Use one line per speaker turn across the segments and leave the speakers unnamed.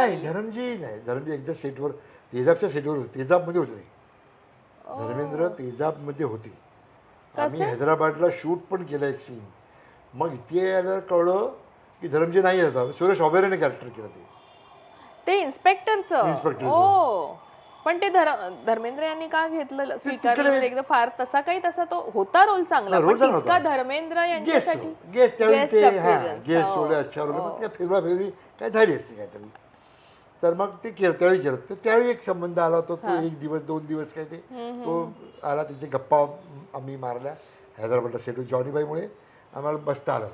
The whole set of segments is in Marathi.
नाही? धरमजी नाही. धरमजी एकदा सेटवर तेजाबच्या सेटवर होते. तेजाबमध्ये होते
ओ.
धर्मेंद्र तेजाबमध्ये होते. आम्ही? हैदराबादला शूट पण केलं एक सीन मग इथे आल्यावर कळलं की धरमजी नाही होता. सुरेश ओबेरायने कॅरेक्टर केलं ते.
ते इन्स्पेक्टरचं. ओ. पण ते धर- धर्मेंद्र यांनी का घेतलं स्वीकारलं? म्हणजे एकदा फार तसा काही तसा तो होता रोल चांगला.
होता.
धर्मेंद्र यांच्यासाठी
गेस्ट ते. गेस्ट अच्छा फिरवा फिरवी काय झाली असते काहीतरी? तर मग ते केलं त्यावेळी केलं तर त्यावेळी एक संबंध आला होता तो. एक दिवस दोन दिवस काय ते तो आला त्याची गप्पा आम्ही मारल्या हैदराबादला सेटू जॉनीबाईमुळे आम्हाला बसता आलं.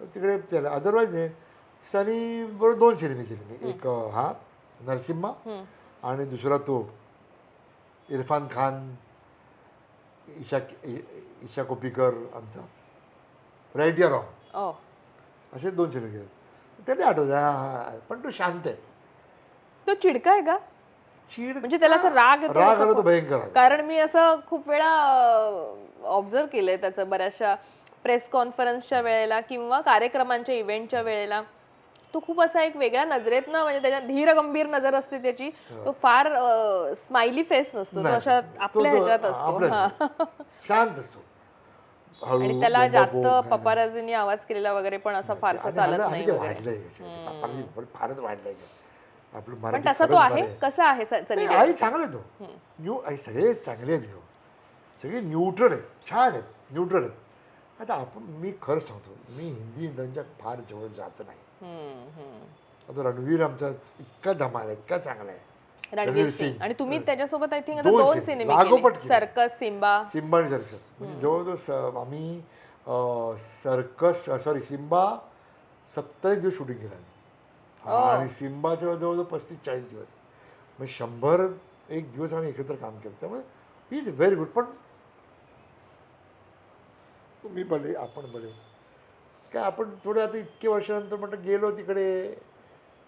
तर तिकडे त्याला अदरवाईज नाही. सनी बरोबर दोन सिनेमे केले मी. एक हा नरसिम्हा. आणि दुसरा तो इरफान खान ईशा ईशा कोपीकर आमचा. राईट या रॉंग. असे दोन सिनेमे केले. त्याने आठवत हां हां. पण तो शांत आहे.
तो चिडका आहे का?
चीड
म्हणजे त्याला असं राग येतो
राग
असं
आला तो
खूप-
भयंकर राग.
कारण मी असं खूप वेळा ऑब्झर्व केलंय त्याचं बऱ्याचशा प्रेस कॉन्फरन्सच्या वेळेला किंवा कार्यक्रमांच्या इव्हेंटच्या वेळेला. तो खूप असा एक वेगळ्या नजरेतनं म्हणजे त्याच्या धीर गंभीर नजर असते त्याची. तो फार स्माइली फेस नसतो. तो
नाही,
अशा
तो-
आपल्या
तो
ह्याच्यात असतो.
आपल्या
हा.
शांत असतो. हळू,
आणि त्याला
बोंबा
जास्त
बोंब, नाही.
पपाराजींनी आवाज केलेला वगैरे पण असा फारसा
आणि
चालत नाही
ते
वगैरे.
वाढलंय फारच वाढलंय. आपलं
पण
मराठी
तसा तो
खरंच
आहे
बरं आहे.
कसा आहे स-
नाही, चांगला आहे तो न्यू आई सगळे चांगले आहेत ह्यो. सगळे न्यूट्रल आहेत छान आहेत न्यूट्रल आहेत आता आपण मी खरं सांगतो मी हिंदी इंडियनच्या फार जवळ जात नाही
हम्म, हम्म.
आता रणवीर आमचा इतका धमाल आहे इतका चांगला आहे
रणवीर
रणवीर
सिंग
सिंग.
आणि तुम्ही त्याच्यासोबत आय थिंक आता
दोन
दोन
सिनेमे.
सिनेमे
लागोपाठ
केले
केले.
सर्कस सिम्बा
आणि सर्कस म्हणजे जवळजवळ स- आम्ही सर्कस सॉरी सिम्बा सत्तावीस दिवस शूटिंग केलं आम्ही.
ओ.
आणि सिम्बाचं जवळजवळ पस्तीस चाळीस दिवस. मग शंभर एक दिवस आम्ही एकत्र काम केलं. त्यामुळे ही इज व्हेरी गुड. पण तुम्ही बरे आपण बरे काय आपण थोडे आता इतके वर्षानंतर म्हटलं गेलो तिकडे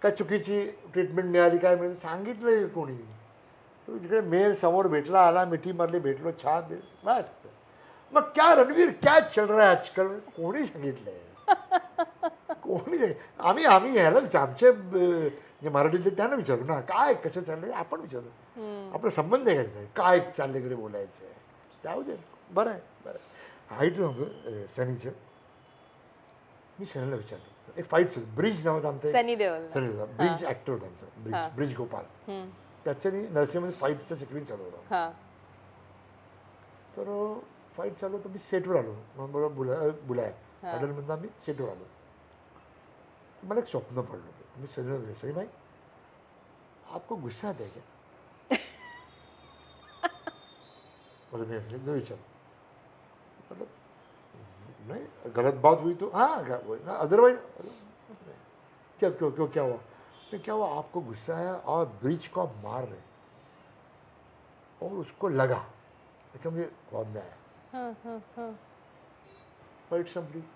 काय चुकीची ट्रीटमेंट मिळाली काय मिळाली सांगितलं कोणी? तो तिकडे मेल समोर भेटला आला मिठी मारली भेटलो छान भेट बस. मग क्या रणवीर क्या चल रहा है आजकाल? कोणी सांगितलंय? कोणी. आम्ही आम्ही विचार आमचे जे मराठीतले त्यांना विचारू ना काय कसं चाललंय आपण विचारू. आपला संबंध आहे काय काय चाललंय वगैरे बोलायचं आहे? जाऊ दे बरं आहे बरं आहे. हाईट नव्हतं अं, सनीचं. मी सनीला विचारलं. एक फाईट सुरू ब्रिज नावाचा आमचा
सनी
होता ब्रिज ॲक्टर होता आमचा. ब्रिज ब्रिज गोपाल. त्याच्यानी नरसिंहमध्ये फाईटचं सिक्वेन्स चालू होता. तर फाईट चालू तर मी सेटवर आलो. मग बुला बुलाय. हॉटेलमधून आम्ही सेटवर आलो. तर मला एक स्वप्न पडलं होतं मी सनी सनी भाई? आपको गुस्सा आता है क्या? मतलब मैं जो विचार मतलब नहीं गलत बात हुई तो हाँ अदरवाइज़ क्या क्यों क्यों क्या हुआ? नहीं क्या हुआ? आपको गुस्सा आया और ब्रिज को आप मार रहे और उसको लगा। ऐसा मुझे ख्वाब में आया।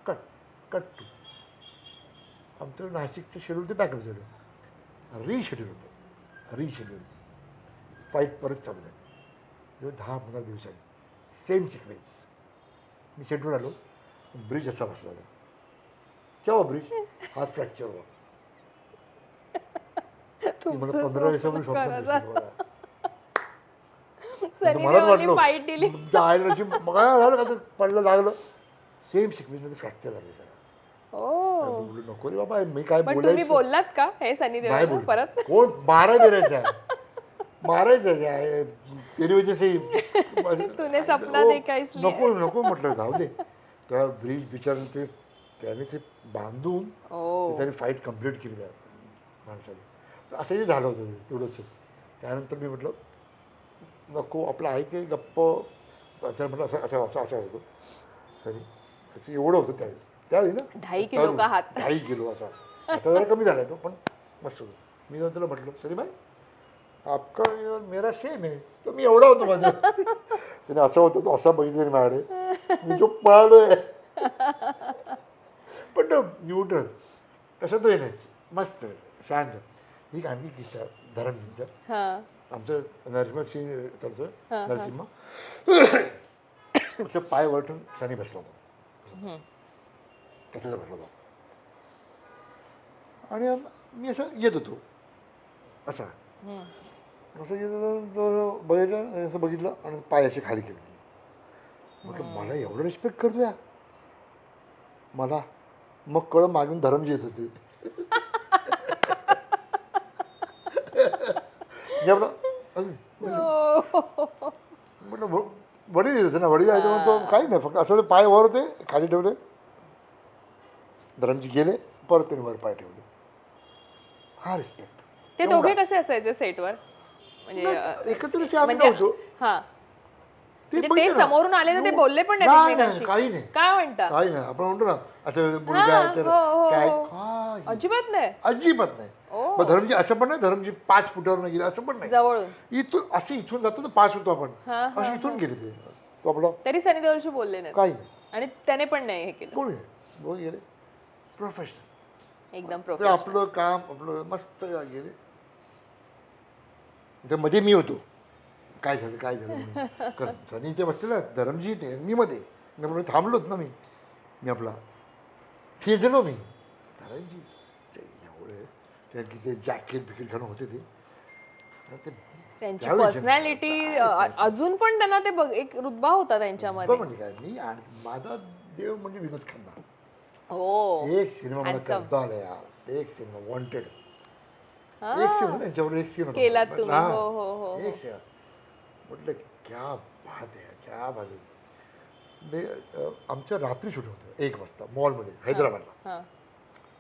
कट कट टू आमचं नाशिकचं शेड्यूल ते बॅकअप झालं. रिशेड्यूल होतं. रिशेड्यूल फाईट परत चालू झाली. जेव्हा दहा पंधरा दिवसांनी सेम सिक्वेन्स मी सेटवर आलो. ब्रिज असा बसला होता. क्या हुआ ब्रिज हात. फ्रॅक्चर ती मला पंधरा दिवसापूर्वी
स्वप्न
मलाच वाटलं मग पडलं लागलं. सेम सिक्वेन्समध्ये फ्रॅक्चर झालं त्याला
ओ.
नको रे बाबा मी काय
पण तुम्ही
बोलायचं
बोललात का? हे सनी
नाही
देओल
बोल
परत?
कोण? मारा बिरायचं आहे. मारायचं आहे. काय तेरी वजह से
तूने सपना
ओ,
देखा इसलिए.
नको नको म्हटलं जाऊ दे. त्या ब्रिज बिचारून ते त्याने ते बांधून
ओ.
त्याने फाईट कंप्लीट केली त्या माणसाने. तर असंही झालं होतं ते तेवढंच त्यानंतर मी म्हटलं नको आपलं आहे ते गप्प. त्याला म्हटलं असं असं असं असं होतं. तरी त्याचं एवढं होतं त्यावेळी. त्यावेळी ना?
ढाई किलो. का हात.
ढाई किलो असा. आता जरा कमी झाला तो पण मस्त होतो. मी जाऊन त्याला म्हटलं सरी भाई आपका मेरा सेम आहे. तर मी एवढा होतो माझं. त्याने असं होतं तो असा बघितलं माझ्याकडे मी जो पाळलोय पण तो न्यूट्रल कसं तो नाही. मस्त शांत. ही आणखी किस्सा धरमसिंगचा आमचं नरसिंह सिंग चालतोय
हा, हा.
नरसिंह. असं पाय वरतून सनी बसला होता. कथेचा बसला होता आणि मी असं येत होतो. असा. असं गेलं तो बघितलं आणि असं बघितलं आणि पाय असे खाली केले. म्हटलं मला एवढं रिस्पेक्ट करतो या मला मग कळ मागून धरमजी येत होते.
हो.
म्हटलं व- वडील येत होते ना वडील आहे म्हणतो काही नाही फक्त असं पाय वर होते खाली ठेवले. धरमजी गेले परत त्यांनी वर पाय ठेवले. हा रिस्पेक्ट
ते दोघे कसे असायचे सेटवर? म्हणजे
एकत्रच आम्ही
म्हणजे
नव्हतो.
हा. म्हणजे ते
ना.
समोरून आले ना ते बोलले पण
नाही,
एकमेकांशी.
नाही, काही नाही.
काय म्हणता?
काही नाही आपण म्हणतो ना असं मुलगा
हा,
आहे तर
हो, हो,
काय
हो.
काय?
अजिबात नाही.
अजिबात नाही.
ओ.
मग धरमजी असं पण नाही धरमजी पाच फुटावर गेले असं पण नाही.
जवळून.
इथून असे इथून जातो ना पाच होतो आपण.
हा, हा,
असे इथून गेले ते. तो आपला
तरी सनी देओलशी बोलले नाहीत.
काही नाही.
आणि त्याने पण नाही हे केलं.
कोणी नाही गेले. प्रोफेशनल
एकदम
ते
प्रोफेशनल
आपलं काम आपलं मस्त गेले ते मध्ये मी होतो. काय झालं काय झालं सनी इथे बसलेला धरमजी इथे मी मध्ये. मी म्हणून थांबलोच ना मी. मी आपला थिजलो मी. धरमजी ते एवढे त्यांची ते जॅकेट बिकेट घालून होते ते. ते
त्यांची पर्सनॅलिटी अजून पण त्यांना ते बघ एक रुतबा होता त्यांच्यामध्ये.
म्हणजे काय मी आणि माझा देव म्हणजे विनोद खन्ना.
हो
एक सिनेमा मला
Handsome.
करता आला यार एक सिनेमा वॉन्टेड. एक सीन होता त्यांच्यावर एक सीन होता
केलात तुम्ही.
हा.
हो, हो, हो.
एक सीन म्हटलं क्या बात आहे क्या बात आहे मी अं, आमचं रात्री शूटिंग होतं एक वाजता मॉलमध्ये हैदराबादला
हा.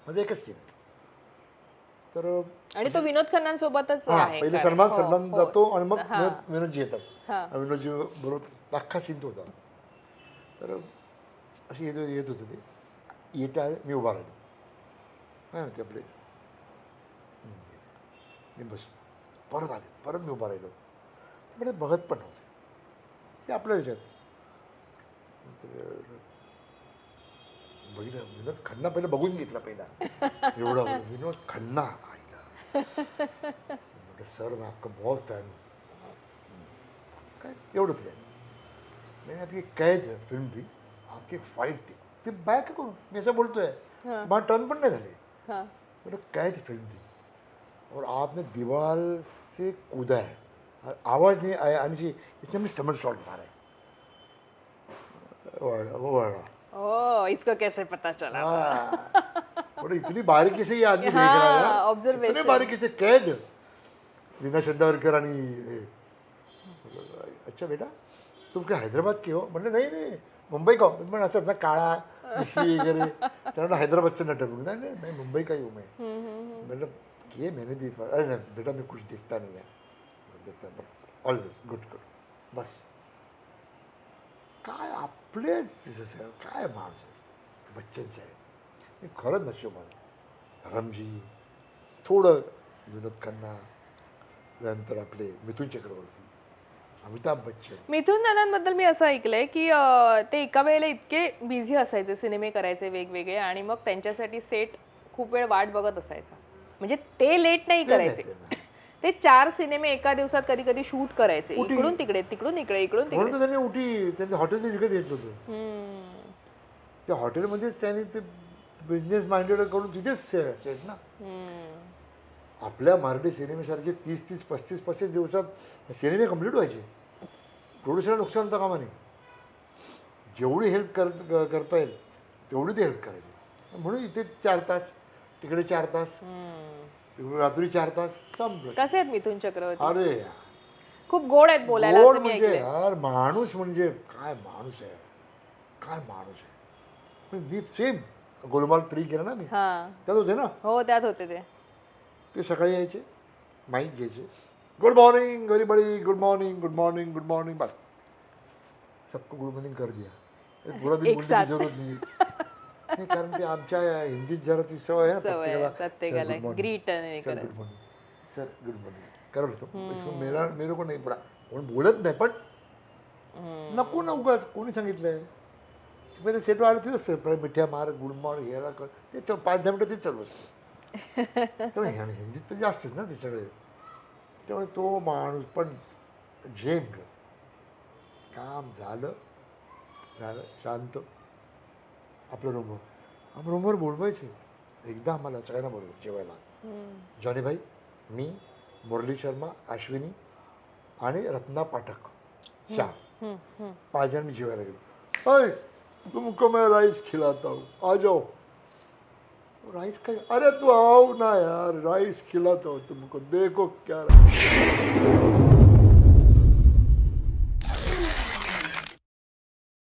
मध्ये एकच सीन तर
आणि तो विनोद खन्नांसोबतच
हा
आहे
पहिले
कारण.
सलमान
हो,
सलमान
हो.
जातो आणि मग
हा.
विनोद- विनोदजी येतात
हा.
आणि विनोदजी बरोबर अख्खा सीन तो होता तर अशी येत येत होते ते येत्या मी उभा राहिलो. काय म्हणते आपले? मी बसलो. परत आले. परत मी उभा राहिलो. म्हणजे बघत पण नव्हते. ते आपल्या ह्याच्यात. तर बघितलं. विनोद खन्ना पहिला बघून घेतला पहिला. एवढा विनोद खन्ना आईला. म्हटलं सर मैं आपका बहुत फॅन काय? एवढंच आहे मैंने आपकी एक कैद फिल्म थी. आपकी एक फाईट थी. ते बॅक करून मी असं बोलतोय मला टर्न पण नाही झाले
हा.
मतलब कैद फ़िल्म थी? और आपने दीवार से कूदा है। आवाज़ नहीं आया आनी चाहिए। इसने हमने समर शॉट मारा है। वो वळला
ओ इसको कैसे पता चला?
हाँ। बोले इतनी बारीकी से ये आदमी देख
हाँ,
रहा है यार।
observation.
इतने बारीकी से कैद। रीना चंदावरकर आणि हे. अच्छा बेटा? तुम क्या हैदराबाद के हो? म्हणलं नाही नाही मुंबई का पण असं ना काळा मिशी वगैरे त्याला हैदराबादचं नटक नाही नाही मैं मुंबई का ही हूँ मैं. मतलब किए मैंने भी अरे नहीं बेटा मैं कुछ देखता नहीं है। देखता बट ऑलवेज गुड गुड बस। काय आपलेच काय माणूस आहे बच्चनचे आहे मी खरंच नशिबाने रमजी थोडं विनोद खन्ना त्यानंतर आपले मिथुन चक्रवर्ती अमिताभ बच्चन.
मिथुन दादांबद्दल मी असं ऐकलंय की अं, ते एका वेळेला इतके बिझी असायचे सिनेमे करायचे वेगवेगळे आणि मग त्यांच्यासाठी सेट खूप वेळ वाट बघत असायचा. म्हणजे ते लेट नाही
ते नाही,
करायचे.
ते
चार सिनेमे एका दिवसात कधी कधी शूट करायचे.
कुठे?
इकडून तिकडे तिकडून इकडे इकडून
म्हणून
तिकडे
तर त्यांनी उठी त्यांचं हॉटेल विकत घेतलं होतं
हम्म,
त्या हॉटेलमध्येच त्यांनी ते बिझनेस माइंडेड करून तिथेच सेट ना.
हम्म.
आपल्या मराठी सिनेमेसारखे तीस तीस पस्तीस पस्तीस दिवसात सिनेमे कंप्लीट व्हायचे. प्रोड्युसरला नुकसान होतं कामा नाही जेवढी हेल्प कर करता येईल तेवढी ते हेल्प करायची. म्हणून इथे चार तास तिकडे चार तास रात्री चार तास संपलं.
कसे आहेत मिथुन चक्रवर्ती?
अरे
खूप गोड आहेत बोलायला
गोड म्हणजे यार माणूस म्हणजे काय माणूस आहे? काय माणूस आहे? मी सेम गोलमाल थ्री केलं ना मी.
हा.
त्यात होते ना?
हो त्यात होते ते.
ते सकाळी यायचे माईक घ्यायचे. Good morning everybody good morning good morning good morning बस. सबको गुड मॉर्निंग कर दिया. पूरा दिन बोलने. की जरूरत नहीं. नहीं कारण की आमच्या हिंदीत जरा ती सवय आहे ना
प्रत्येकाला. Greet
sir good morning sir good morning करत. होतो. मेरा मेरे को नाही पडा कोण बोलत नाही पण. नको ना उगाच. कोणी सांगितलंय? पहिले सेट आलं तिथंच मिठ्या मार गुड मॉर्निंग ह्याला कर. ते पाच दहा मिनटं तेच चालू असतं. त्यामुळे ह्या- हिंदीत तर जास्तच ना ते सगळे. त्यामुळे तो माणूस पण झेम काम झालं झालं शांत. आपल्या रूमवर आम्ही रूमवर बोलवायचे. एकदा आम्हाला सगळ्यांना बरोबर जेवायला. जॉनी भाई मी मुरली शर्मा अश्विनी आणि रत्ना पाठक. शाह. पाच जण मी जेवायला गेलो. अय तुमको मैं राइस खिलाता हूँ आ जाओ. राइस का अरे तू आओ ना यार राइस खिलाता हूँ तुमको देखो क्या